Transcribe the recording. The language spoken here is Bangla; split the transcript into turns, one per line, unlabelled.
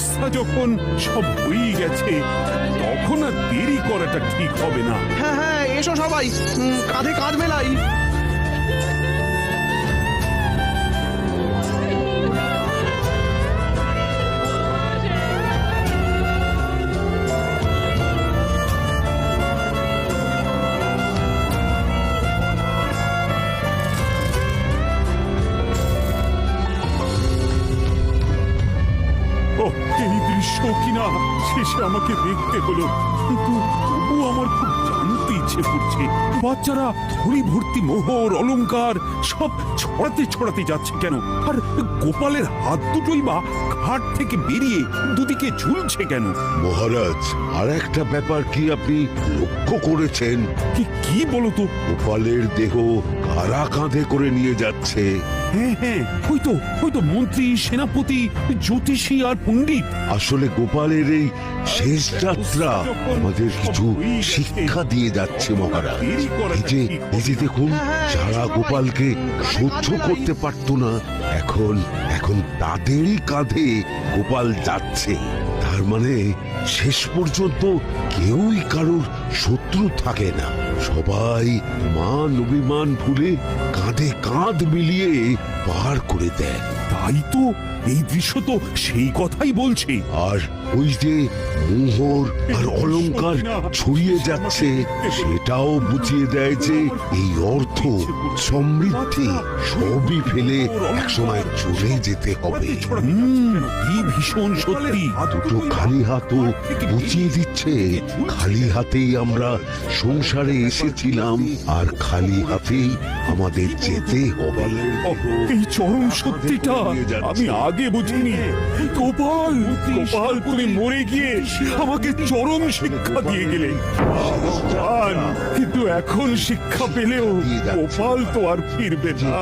ব্যবস্থা যখন সব হয়ে গেছে, তখন আর দেরি করাটা ঠিক হবে না।
হ্যাঁ হ্যাঁ এসো সবাই। কাঁধে কাঁধ মেলাই।
কিনা শেষে আমাকে দেখতে হলো। কিন্তু তবু আমার খুব জানতে ইচ্ছে করছে বাচ্চারা থলি ভর্তি মোহর অলংকার সব ছড়াতে ছড়াতে যাচ্ছে কেন? আর গোপালের হাত দুটোই বা ঘাট থেকে বেরিয়ে দুদিকে ঝুলছে কেন?
মহারাজ আর একটা ব্যাপার কি আপনি লক্ষ্য করেছেন?
কি কি বলো তো?
গোপালের দেহ কারা কাঁধে করে নিয়ে যাচ্ছে।
হ্যাঁ হ্যাঁ ওই তো ওই তো মন্ত্রী সেনাপতি জ্যোতিষী আর পণ্ডিত।
আসলে গোপালের এই শেষ যাত্রা আমাদের কিছু শিক্ষা দিয়ে যাচ্ছে মহারাজ। এই যে এই যে দেখুন যারা গোপালকে সহ্য করতে পারতো না এখন এখন তাদেরই কাঁধে গোপাল যাচ্ছে। তার মানে শেষ পর্যন্ত কেউই কারোর শত্রু থাকে না। সবাই মান অভিমান ভুলে কাঁধে কাঁধ মিলিয়ে পার করে দেয়।
তাই তো এই দৃশ্য তো সেই কথাই বলছে।
আর ওই যে মোহর আর অলংকার ছড়িয়ে যাচ্ছে সেটাও বুঝিয়ে দেয় যে এই অর্থ সমৃদ্ধি সবই ফেলে একসময় চলে যেতে হবে।
ভীষণ সত্যি।
দুটো খালি হাতও বুঝিয়ে দিচ্ছে খালি হাতেই আমরা সংসারে এসেছিলাম আর খালি হাতেই আমাদের যেতে হবে।
এই চরম সত্যিটা। আমি আগে বুঝিনি। গোপাল গোপাল তুমি মরে গিয়ে আমাকে চরম শিক্ষা দিয়ে গেলে। ভগবান, কিন্তু এখন শিক্ষা পেলেও গোপাল তো আর ফিরবে না।